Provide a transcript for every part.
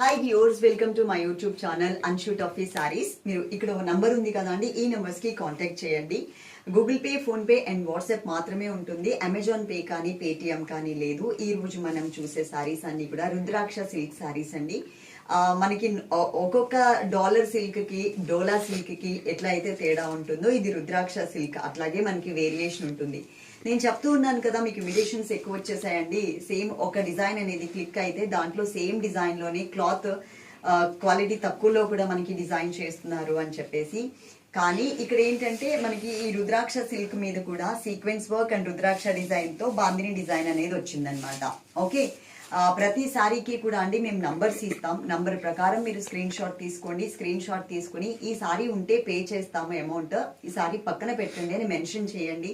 Hi viewers welcome to my YouTube channel అన్షూట్ ఆఫీ సారీస్ మీరు ఇక్కడ ఒక నంబర్ ఉంది కదా అండి ఈ నెంబర్స్కి కాంటాక్ట్ చేయండి. Google Pay PhonePe and WhatsApp మాత్రమే ఉంటుంది. అమెజాన్ పే కానీ పేటిఎం కానీ లేదు. ఈ రోజు మనం చూసే సారీస్ అన్ని కూడా రుద్రాక్ష సిల్క్ సారీస్ అండి. మనకి ఒక్కొక్క డాలర్ సిల్క్కి డోలా సిల్క్కి ఎట్లా అయితే తేడా ఉంటుందో ఇది రుద్రాక్ష సిల్క్. అట్లాగే మనకి వేరియేషన్ ఉంటుంది. నేను చెప్తూ ఉన్నాను కదా మీకు ఇమిటేషన్స్ ఎక్కువ వచ్చేసాయండి. సేమ్ ఒక డిజైన్ అనేది క్లిక్ అయితే దాంట్లో సేమ్ డిజైన్లోనే క్లాత్ క్వాలిటీ తక్కువలో కూడా మనకి డిజైన్ చేస్తున్నారు అని చెప్పేసి. కానీ ఇక్కడ ఏంటంటే మనకి ఈ రుద్రాక్ష సిల్క్ మీద కూడా సీక్వెన్స్ వర్క్ అండ్ రుద్రాక్ష డిజైన్తో బాందిని డిజైన్ అనేది వచ్చిందనమాట ఓకే? ప్రతి సారీకి కూడా అండి మేము నంబర్స్ ఇస్తాం. నంబర్ ప్రకారం మీరు స్క్రీన్ షాట్ తీసుకోండి. స్క్రీన్ షాట్ తీసుకుని ఈ సారీ ఉంటే పే చేస్తాము అమౌంట్ ఈ సారీ పక్కన పెట్టండి అని మెన్షన్ చేయండి.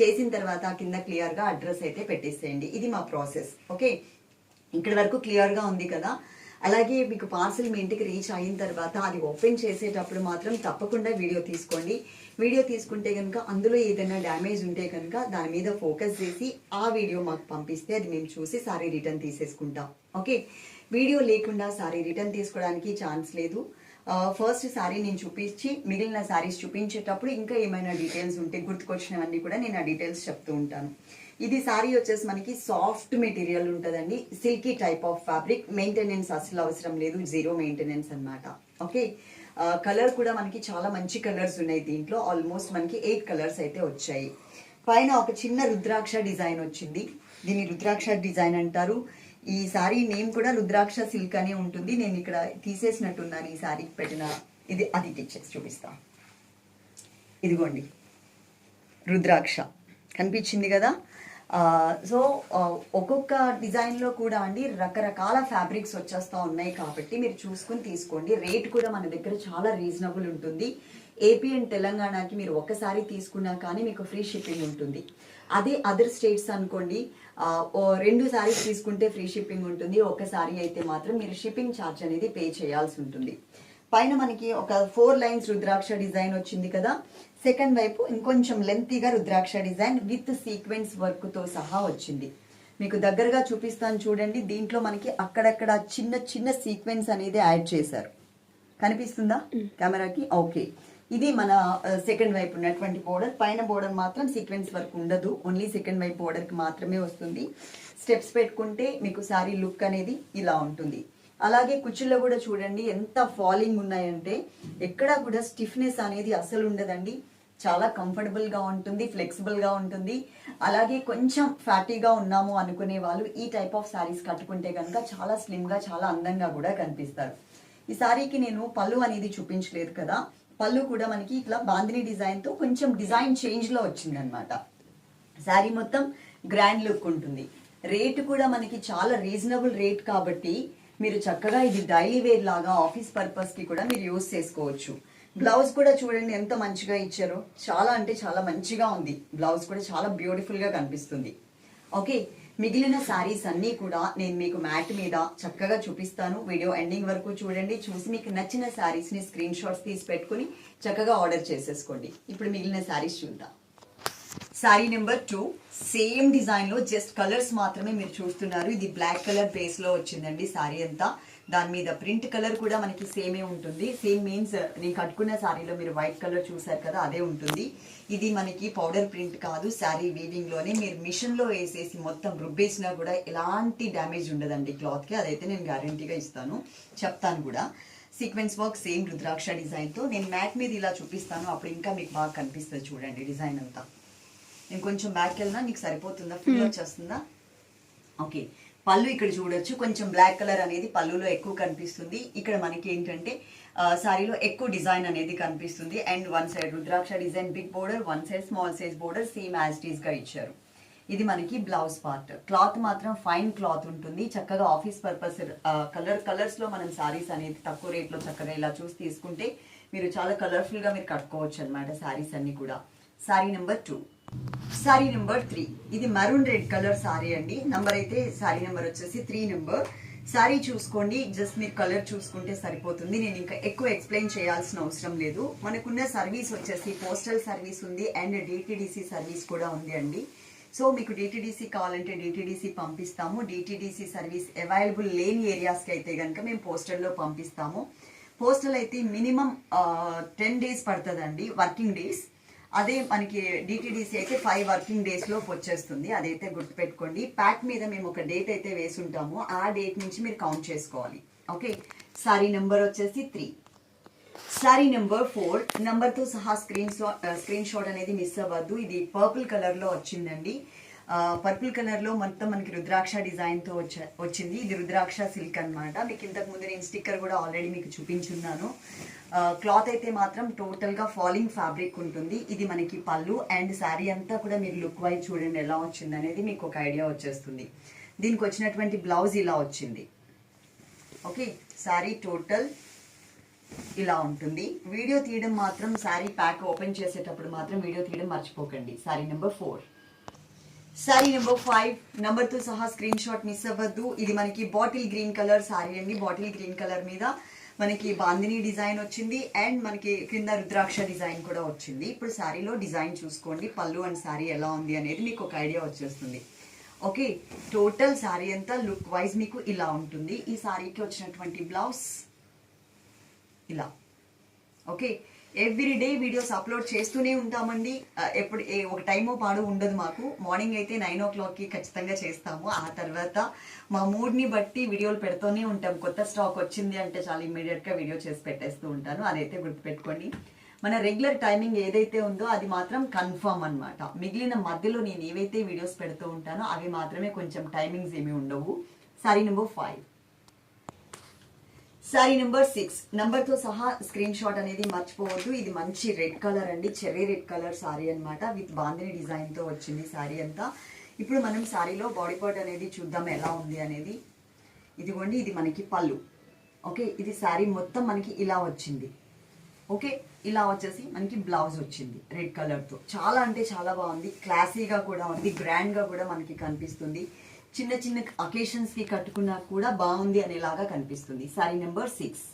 చేసిన తర్వాత కింద క్లియర్గా అడ్రస్ అయితే పెట్టేసేయండి. ఇది మా ప్రాసెస్ ఓకే? ఇక్కడ వరకు క్లియర్గా ఉంది కదా? అలాగే మీకు పార్సిల్ మీ ఇంటికి రీచ్ అయిన తర్వాత అది ఓపెన్ చేసేటప్పుడు మాత్రం తప్పకుండా వీడియో తీసుకోండి. వీడియో తీసుకుంటే కనుక అందులో ఏదైనా డ్యామేజ్ ఉంటే కనుక దాని మీద ఫోకస్ చేసి ఆ వీడియో మాకు పంపిస్తే అది మేము చూసి సారీ రిటర్న్ తీసేసుకుంటాం. ఓకే? వీడియో లేకుండా సారీ రిటర్న్ తీసుకోవడానికి ఛాన్స్ లేదు. ఫస్ట్ శారీ నేను చూపించి మిగిలిన శారీస్ చూపించేటప్పుడు ఇంకా ఏమైనా డీటెయిల్స్ ఉంటే గుర్తుకొచ్చినవన్నీ కూడా నేను ఆ డీటెయిల్స్ చెప్తూ ఉంటాను. ఇది శారీ వచ్చేసి మనకి సాఫ్ట్ మెటీరియల్ ఉంటుందండి. Silky type of fabric maintenance అసలు అవసరం లేదు. జీరో మెయింటెనెన్స్ అన్నమాట. ఓకే కలర్ కూడా మనకి చాలా మంచి కలర్స్ ఉన్నాయి దీంట్లో. ఆల్మోస్ట్ మనకి ఎయిట్ కలర్స్ అయితే వచ్చాయి. పైన ఒక చిన్న రుద్రాక్ష డిజైన్ వచ్చింది. దీన్ని రుద్రాక్ష డిజైన్ అంటారు. ఈ సారీ నేమ్ కూడా రుద్రాక్ష సిల్క్ అనే ఉంటుంది. నేను ఇక్కడ తీసేసినట్టున్నాను ఈ సారీకి పెట్టిన. ఇది అది టీచర్స్ చూపిస్తా. ఇదిగోండి. రుద్రాక్ష. కనిపించింది కదా? సో ఒక్కొక్క డిజైన్లో కూడా అండి రకరకాల ఫ్యాబ్రిక్స్ వచ్చేస్తూ ఉన్నాయి కాబట్టి మీరు చూసుకుని తీసుకోండి. రేట్ కూడా మన దగ్గర చాలా రీజనబుల్ ఉంటుంది. ఏపీ అండ్ తెలంగాణకి మీరు ఒక్కసారి తీసుకున్నా కానీ మీకు ఫ్రీ షిప్పింగ్ ఉంటుంది. అదే అదర్ స్టేట్స్ అనుకోండి రెండు సారీస్ తీసుకుంటే ఫ్రీ షిప్పింగ్ ఉంటుంది. ఒక సారీ అయితే మాత్రం మీరు షిప్పింగ్ ఛార్జ్ అనేది పే చేయాల్సి ఉంటుంది. పైన మనకి ఒక ఫోర్ లైన్స్ రుద్రాక్ష డిజైన్ వచ్చింది కదా. సెకండ్ వైపు ఇంకొంచెం లెంతీగా రుద్రాక్ష డిజైన్ విత్ సీక్వెన్స్ వర్క్తో సహా వచ్చింది. మీకు దగ్గరగా చూపిస్తాను చూడండి. దీంట్లో మనకి అక్కడక్కడ చిన్న చిన్న సీక్వెన్స్ అనేది యాడ్ చేశారు. కనిపిస్తుందా? కెమెరాకి? ఓకే. ఇది మన సెకండ్ వైపు ఉన్నటువంటి బోర్డర్ పైన బోర్డర్ మాత్రం సీక్వెన్స్ వర్క్ ఉండదు. ఓన్లీ సెకండ్ వైపు బోర్డర్కి మాత్రమే వస్తుంది. స్టెప్స్ పెట్టుకుంటే మీకు సారీ లుక్ అనేది ఇలా ఉంటుంది. అలాగే కుచ్చుల్లో కూడా చూడండి ఎంత ఫాలింగ్ ఉన్నాయంటే ఎక్కడా కూడా స్టిఫ్నెస్ అనేది అసలు ఉండదండి. చాలా కంఫర్టబుల్గా ఉంటుంది ఫ్లెక్సిబుల్గా ఉంటుంది. అలాగే కొంచెం ఫ్యాటీగా ఉన్నాము అనుకునే వాళ్ళు ఈ టైప్ ఆఫ్ సారీస్ కట్టుకుంటే కనుక చాలా స్లిమ్గా చాలా అందంగా కూడా కనిపిస్తారు. ఈ సారీకి నేను పళ్ళు అనేది చూపించలేదు కదా. పళ్ళు కూడా మనకి ఇట్లా బాందిని డిజైన్తో కొంచెం డిజైన్ చేంజ్లో వచ్చింది అనమాట శారీ మొత్తం గ్రాండ్ లుక్ ఉంటుంది. రేటు కూడా మనకి చాలా రీజనబుల్ రేట్ కాబట్టి మీరు చక్కగా ఇది డైలీ వేర్ లాగా ఆఫీస్ పర్పస్కి కూడా మీరు యూస్ చేసుకోవచ్చు. బ్లౌజ్ కూడా చూడండి ఎంత మంచిగా ఇచ్చారో. చాలా అంటే చాలా మంచిగా ఉంది. బ్లౌజ్ కూడా చాలా బ్యూటిఫుల్గా కనిపిస్తుంది. ఓకే మిగిలిన శారీస్ అన్నీ కూడా నేను మీకు మ్యాట్ మీద చక్కగా చూపిస్తాను. వీడియో ఎండింగ్ వరకు చూడండి. చూసి మీకు నచ్చిన శారీస్ని స్క్రీన్ షాట్స్ తీసి పెట్టుకుని చక్కగా ఆర్డర్ చేసేసుకోండి. ఇప్పుడు మిగిలిన శారీస్ చూద్దాం. శారీ నెంబర్ టూ సేమ్ డిజైన్లో జస్ట్ కలర్స్ మాత్రమే మీరు చూస్తున్నారు. ఇది బ్లాక్ కలర్ బేస్లో వచ్చిందండి శారీ అంతా. దాని మీద ప్రింట్ కలర్ కూడా మనకి సేమే ఉంటుంది. సేమ్ మీన్స్ నేను కట్టుకున్న సారీలో మీరు వైట్ కలర్ చూసారు కదా అదే ఉంటుంది. ఇది మనకి పౌడర్ ప్రింట్ కాదు శారీ వీవింగ్లోనే. మీరు మిషన్లో వేసేసి మొత్తం రుబ్బేసినా కూడా ఎలాంటి డ్యామేజ్ ఉండదండి క్లాత్కి. అదైతే నేను గ్యారంటీగా ఇస్తాను. చెప్తాను కూడా. సీక్వెన్స్ వర్క్ సేమ్ రుద్రాక్ష డిజైన్తో. నేను మ్యాట్ మీద ఇలా చూపిస్తాను. అప్పుడు ఇంకా మీకు బాగా కనిపిస్తుంది చూడండి డిజైన్ అంతా. నేను కొంచెం బ్యాక్ వెళ్ళినా? నీకు సరిపోతుందా? ఫుల్ వచ్చేస్తుందా? ఓకే పళ్ళు ఇక్కడ చూడొచ్చు. కొంచెం బ్లాక్ కలర్ అనేది పళ్ళులో ఎక్కువ కనిపిస్తుంది. ఇక్కడ మనకి ఏంటంటే సారీలో ఎక్కువ డిజైన్ అనేది కనిపిస్తుంది. And one side rudraksha design big border one side small size border same యాజ్గా ఇచ్చారు. ఇది మనకి బ్లౌజ్ పార్ట్ క్లాత్ మాత్రం ఫైన్ క్లాత్ ఉంటుంది. చక్కగా ఆఫీస్ పర్పస్ కలర్ కలర్స్లో మనం సారీస్ అనేది తక్కువ రేట్లో చక్కగా ఇలా చూసి తీసుకుంటే మీరు చాలా కలర్ఫుల్గా మీరు కట్టుకోవచ్చు అనమాట సారీస్ అన్ని కూడా. Sari number two sari number three ఇది మరూన్ రెడ్ కలర్ సారీ అండి. నంబర్ అయితే సారీ నెంబర్ వచ్చేసి త్రీ నెంబర్ సారీ చూసుకోండి. జస్ట్ మీరు కలర్ చూసుకుంటే సరిపోతుంది. నేను ఇంకా ఎక్కువ ఎక్స్ప్లెయిన్ చేయాల్సిన అవసరం లేదు. మనకున్న సర్వీస్ వచ్చేసి పోస్టల్ సర్వీస్ ఉంది అండ్ డిటిడిసి సర్వీస్ కూడా ఉంది అండి. సో మీకు డిటిడిసి కావాలంటే డిటిడిసి పంపిస్తాము. డిటిడిసి సర్వీస్ అవైలబుల్ లేని ఏరియాస్కి అయితే కనుక మేము పోస్టల్లో పంపిస్తాము. పోస్టల్ అయితే మినిమం టెన్ డేస్ పడుతుందండి. వర్కింగ్ డేస్ అదే మనకి డిటీడీసీ అయితే ఫైవ్ వర్కింగ్ డేస్ లోపు వచ్చేస్తుంది. అదైతే గుర్తుపెట్టుకోండి. ప్యాక్ మీద మేము ఒక డేట్ అయితే వేసుంటాము. ఆ డేట్ నుంచి మీరు కౌంట్ చేసుకోవాలి. ఓకే సారీ నెంబర్ వచ్చేసి త్రీ సారీ నెంబర్ ఫోర్ నెంబర్తో సహా స్క్రీన్ స్క్రీన్ షాట్ అనేది మిస్ అవ్వద్దు. ఇది పర్పుల్ కలర్లో వచ్చిందండి. Uh, పర్పుల్ కలర్లో మొత్తం మనకి రుద్రాక్ష డిజైన్తో వచ్చ- వచ్చింది. ఇది రుద్రాక్ష సిల్క్ అన్నమాట. మీకు ఇంతకు ముందు నేను స్టిక్కర్ కూడా ఆల్రెడీ మీకు చూపించున్నాను. క్లాత్ అయితే మాత్రం టోటల్గా ఫాలింగ్ ఫ్యాబ్రిక్ ఉంటుంది. ఇది మనకి పళ్ళు అండ్ శారీ అంతా కూడా మీరు లుక్ వైజ్ చూడండి ఎలా వచ్చింది అనేది మీకు ఒక ఐడియా వచ్చేస్తుంది. దీనికి వచ్చినటువంటి బ్లౌజ్ ఇలా వచ్చింది. ఓకే శారీ టోటల్ ఇలా ఉంటుంది. వీడియో తీయడం మాత్రం శారీ ప్యాక్ ఓపెన్ చేసేటప్పుడు మాత్రం వీడియో తీయడం మర్చిపోకండి. Sari number four sari number five నెంబర్తో సహా స్క్రీన్ షాట్ మిస్ అవ్వద్దు. ఇది మనకి బాటిల్ గ్రీన్ కలర్ శారీ అండి. బాటిల్ గ్రీన్ కలర్ మీద మనకి బాందిని డిజైన్ వచ్చింది అండ్ మనకి కింద రుద్రాక్ష డిజైన్ కూడా వచ్చింది. ఇప్పుడు శారీలో డిజైన్ చూసుకోండి పళ్ళు అండ్ శారీ ఎలా ఉంది అనేది మీకు ఒక ఐడియా వచ్చేస్తుంది. ఓకే టోటల్ శారీ అంతా లుక్ వైజ్ మీకు ఇలా ఉంటుంది. ఈ శారీకి వచ్చినటువంటి బ్లౌజ్ ఇలా. Okay every day videos upload చేస్తూనే ఉంటామండి. ఎప్పుడు ఏ ఒక టైమో పాడు ఉండదు మాకు. మార్నింగ్ అయితే నైన్ ఓ క్లాక్కి ఖచ్చితంగా చేస్తాము. ఆ తర్వాత మా మూడ్ని బట్టి వీడియోలు పెడుతూనే ఉంటాం. కొత్త స్టాక్ వచ్చింది అంటే చాలా ఇమ్మీడియట్గా వీడియో చేసి పెట్టేస్తూ ఉంటాను. అదైతే గుర్తుపెట్టుకోండి. మన రెగ్యులర్ టైమింగ్ ఏదైతే ఉందో అది మాత్రం కన్ఫర్మ్ అనమాట మిగిలిన మధ్యలో నేను ఏవైతే వీడియోస్ పెడుతూ ఉంటానో అవి మాత్రమే కొంచెం టైమింగ్స్ ఏమి ఉండవు. Sari number five sari number six నెంబర్తో సహా స్క్రీన్ షాట్ అనేది మర్చిపోవద్దు. ఇది మంచి రెడ్ కలర్ అండి. చెర్రీ రెడ్ కలర్ సారీ అన్నమాట. విత్ బాందిని డిజైన్తో వచ్చింది సారీ అంతా. ఇప్పుడు మనం సారీలో బాడీ పార్ట్ అనేది చూద్దాం ఎలా ఉంది అనేది. ఇదిగోండి ఇది మనకి పళ్ళు. ఓకే ఇది సారీ మొత్తం మనకి ఇలా వచ్చింది. ఓకే ఇలా వచ్చేసి మనకి బ్లౌజ్ వచ్చింది రెడ్ కలర్తో చాలా అంటే చాలా బాగుంది. క్లాసీగా కూడా ఉంది. గ్రాండ్గా కూడా మనకి కనిపిస్తుంది. చిన్న చిన్న అకేషన్స్కి కట్టుకున్నా కూడా బాగుంది అనేలాగా కనిపిస్తుంది. Sari number six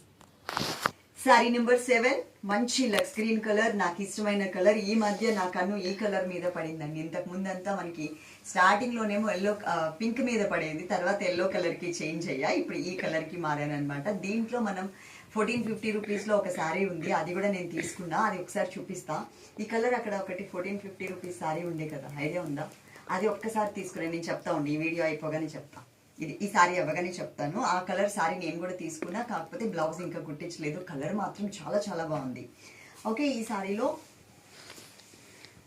sari number seven మంచి లక్స్ గ్రీన్ కలర్ నాకు ఇష్టమైన కలర్. ఈ మధ్య నా కన్ను ఈ కలర్ మీద పడిందండి. ఇంతకు ముందంతా మనకి స్టార్టింగ్లోనేమో ఎల్లో పింక్ మీద పడేది. తర్వాత ఎల్లో కలర్కి చేంజ్ అయ్యా. ఇప్పుడు ఈ కలర్కి మారానమాట దీంట్లో మనం ఫోర్టీన్ ఫిఫ్టీ రూపీస్లో ఒక శారీ ఉంది. అది కూడా నేను తీసుకున్నా. అది ఒకసారి చూపిస్తా. ఈ కలర్ అక్కడ ఒకటి ఫోర్టీన్ ఫిఫ్టీ రూపీస్ శారీ ఉండే కదా. ఐడియా ఉందా? అది ఒక్కసారి తీసుకురా నేను చెప్తా ఉండి ఈ వీడియో అయిపోగానే చెప్తా. ఇది ఈ సారీ అవ్వగానే చెప్తాను. ఆ కలర్ సారీ నేను కూడా తీసుకున్నా కాకపోతే బ్లౌజ్ ఇంకా కుట్టించలేదు. కలర్ మాత్రం చాలా చాలా బాగుంది. ఓకే ఈ సారీలో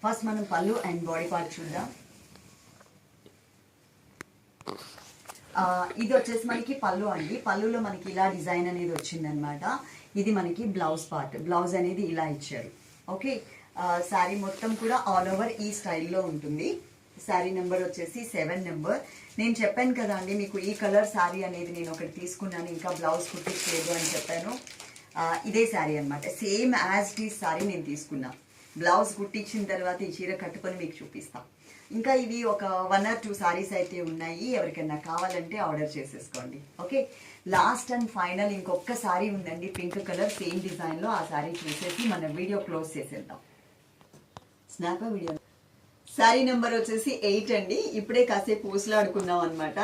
ఫస్ట్ మనం పళ్ళు అండ్ బాడీ పార్ట్ చూద్దాం. ఇది వచ్చేసి మనకి పళ్ళు అండి. పళ్ళులో మనకి ఇలా డిజైన్ అనేది వచ్చిందనమాట. ఇది మనకి బ్లౌజ్ పార్ట్. బ్లౌజ్ అనేది ఇలా ఇచ్చారు. ఓకే శారీ మొత్తం కూడా ఆల్ ఓవర్ ఈ స్టైల్లో ఉంటుంది. శారీ నెంబర్ వచ్చేసి సెవెన్ నెంబర్. నేను చెప్పాను కదా అండి మీకు ఈ కలర్ శారీ అనేది నేను ఒకటి తీసుకున్నాను ఇంకా బ్లౌజ్ కుట్టించలేదు అని చెప్పాను. ఇదే శారీ అన్నమాట. సేమ్ యాజ్ డీ శారీ నేను తీసుకున్నా. బ్లౌజ్ కుట్టించిన తర్వాత ఈ చీర కట్టుకొని మీకు చూపిస్తాం. ఇంకా ఇవి ఒక వన్ ఆర్ టూ సారీస్ అయితే ఉన్నాయి ఎవరికైనా కావాలంటే ఆర్డర్ చేసేసుకోండి. ఓకే లాస్ట్ అండ్ ఫైనల్ ఇంకొక సారీ ఉందండి పింక్ కలర్ సేమ్ డిజైన్లో ఆ సారీ చూసేసి మన వీడియో క్లోజ్ చేసేద్దాం. స్నాప్ వీడియో శారీ నెంబర్ వచ్చేసి ఎయిట్ అండి. ఇప్పుడే కాసేపు ఊసలాడుకున్నాం అనమాట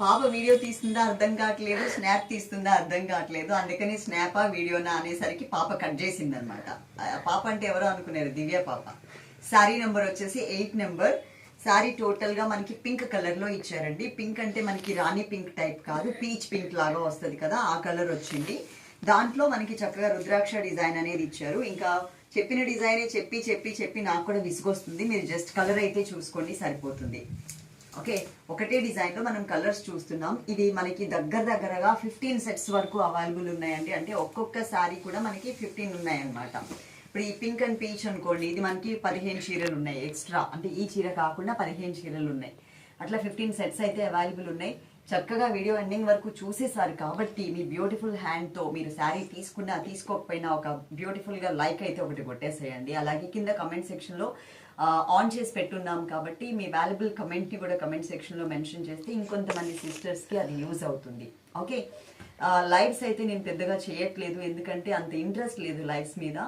పాప వీడియో తీస్తుందా అర్థం కావట్లేదు స్నాప్ తీస్తుందా అర్థం కావట్లేదు. అందుకని స్నాపా వీడియోనా అనేసరికి పాప కట్ చేసింది అనమాట పాప అంటే ఎవరో అనుకున్నారు దివ్య పాప. శారీ నెంబర్ వచ్చేసి ఎయిట్ నెంబర్ శారీ టోటల్గా మనకి పింక్ కలర్లో ఇచ్చారండి. పింక్ అంటే మనకి రాణి పింక్ టైప్ కాదు పీచ్ పింక్ లాగా వస్తుంది కదా ఆ కలర్ వచ్చింది. దాంట్లో మనకి చక్కగా రుద్రాక్ష డిజైన్ అనేది ఇచ్చారు. ఇంకా చెప్పిన డిజైనే చెప్పి చెప్పి చెప్పి నాకు కూడా విసుగొస్తుంది. మీరు జస్ట్ కలర్ అయితే చూసుకోండి సరిపోతుంది. ఓకే? ఒకటే డిజైన్లో మనం కలర్స్ చూస్తున్నాం. ఇది మనకి దగ్గర దగ్గరగా ఫిఫ్టీన్ సెట్స్ వరకు అవైలబుల్ ఉన్నాయండి. అంటే ఒక్కొక్క సారీ కూడా మనకి ఫిఫ్టీన్ ఉన్నాయన్నమాట. ఇప్పుడు ఈ పింక్ అండ్ పీచ్ అనుకోండి ఇది మనకి పదిహేను చీరలు ఉన్నాయి ఎక్స్ట్రా. అంటే ఈ చీర కాకుండా పదిహేను చీరలు ఉన్నాయి. అట్లా ఫిఫ్టీన్ సెట్స్ అయితే అవైలబుల్ ఉన్నాయి. చక్కగా వీడియో ఎండింగ్ వరకు చూసేసారు కాబట్టి మీ బ్యూటిఫుల్ హ్యాండ్తో మీరు శారీ తీసుకున్నా తీసుకోకపోయినా ఒక బ్యూటిఫుల్గా లైక్ అయితే ఒకటి కొట్టేసేయండి. అలాగే కింద కమెంట్ సెక్షన్లో ఆన్ చేసి పెట్టున్నాం కాబట్టి మీ వాల్యుబుల్ కమెంట్ని కూడా కమెంట్ సెక్షన్లో మెన్షన్ చేస్తే ఇంకొంతమంది సిస్టర్స్కి అది యూజ్ అవుతుంది. ఓకే? లైవ్స్ అయితే నేను పెద్దగా చేయట్లేదు ఎందుకంటే అంత ఇంట్రెస్ట్ లేదు లైవ్స్ మీద.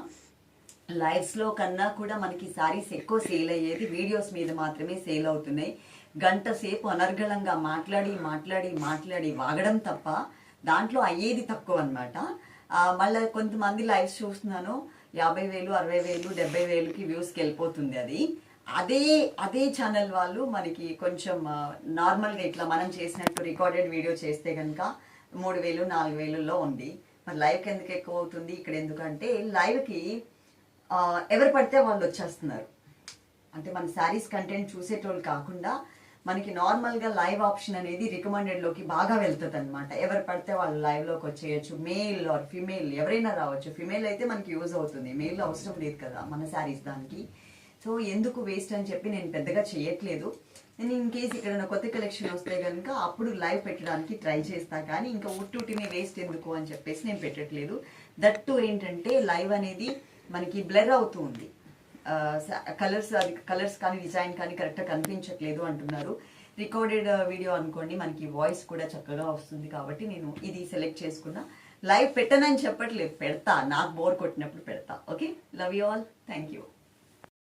లైవ్స్లో కన్నా కూడా మనకి శారీస్ ఎక్కువ సేల్ అయ్యేది వీడియోస్ మీద మాత్రమే సేల్ అవుతున్నాయి. గంట సేపు అనర్గళంగా మాట్లాడి మాట్లాడి మాట్లాడి వాగడం తప్ప దాంట్లో అయ్యేది తక్కువ అనమాట మళ్ళీ కొంతమంది లైవ్స్ చూస్తున్నాను. యాభై వేలు అరవై వేలు డెబ్బై వేలుకి వ్యూస్కి వెళ్ళిపోతుంది అది. అదే అదే ఛానల్ వాళ్ళు మనకి కొంచెం నార్మల్గా ఇట్లా మనం చేసినట్టు రికార్డెడ్ వీడియో చేస్తే కనుక మూడు వేలు నాలుగు వేలులో ఉంది. మరి లైవ్కి ఎందుకు ఎక్కువ అవుతుంది? ఇక్కడ ఎందుకంటే లైవ్కి ఎవరు పడితే వాళ్ళు వచ్చేస్తున్నారు. అంటే మన శారీస్ కంటెంట్ చూసేటోళ్ళు కాకుండా మనకి నార్మల్గా లైవ్ ఆప్షన్ అనేది రికమెండెడ్లోకి బాగా వెళ్తుంది అనమాట ఎవరు పడితే వాళ్ళు లైవ్లోకి వచ్చేయచ్చు. మేల్ ఆర్ ఫిమేల్ ఎవరైనా రావచ్చు. ఫిమేల్ అయితే మనకి యూజ్ అవుతుంది. మేల్ అవసరం లేదు కదా మన శారీస్ దానికి. సో ఎందుకు వేస్ట్ అని చెప్పి నేను పెద్దగా చేయట్లేదు. నేను ఇన్ కేస్ ఇక్కడ నా కొత్త కలెక్షన్ వస్తే కనుక అప్పుడు లైవ్ పెట్టడానికి ట్రై చేస్తా. కానీ ఇంకా ఉట్టుటిని వేస్ట్ ఎందుకు అని చెప్పేసి నేను పెట్టట్లేదు. దట్టు ఏంటంటే లైవ్ అనేది మనకి బ్లర్ అవుతూ ఉంది. కలర్స్ అది కలర్స్ కానీ డిజైన్ కానీ కరెక్ట్గా కనిపించట్లేదు అంటున్నారు. రికార్డెడ్ వీడియో అనుకోండి మనకి వాయిస్ కూడా చక్కగా వస్తుంది కాబట్టి నేను ఇది సెలెక్ట్ చేసుకున్నా. లైవ్ పెట్టనని చెప్పట్లేదు పెడతా. నాకు బోర్ కొట్టినప్పుడు పెడతా. Okay? Love you all thank you